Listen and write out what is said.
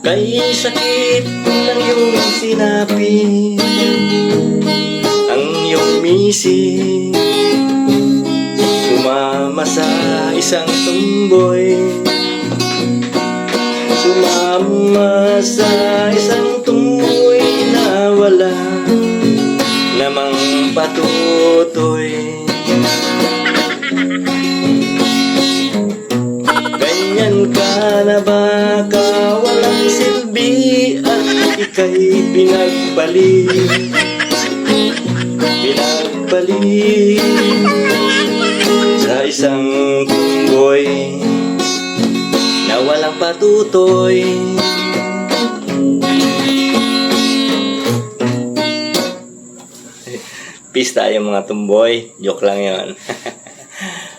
sakit ng iyong sinapi Ang iyong misi Sumama sa isang tumboy Sumama sa isang tumboy na wala namang patutoy. Ganyan ka na ba ika'y pinagbali Pinagbali sa isang tunggoy na walang patutoy Peace tayo mga tumboy. Joke lang yon.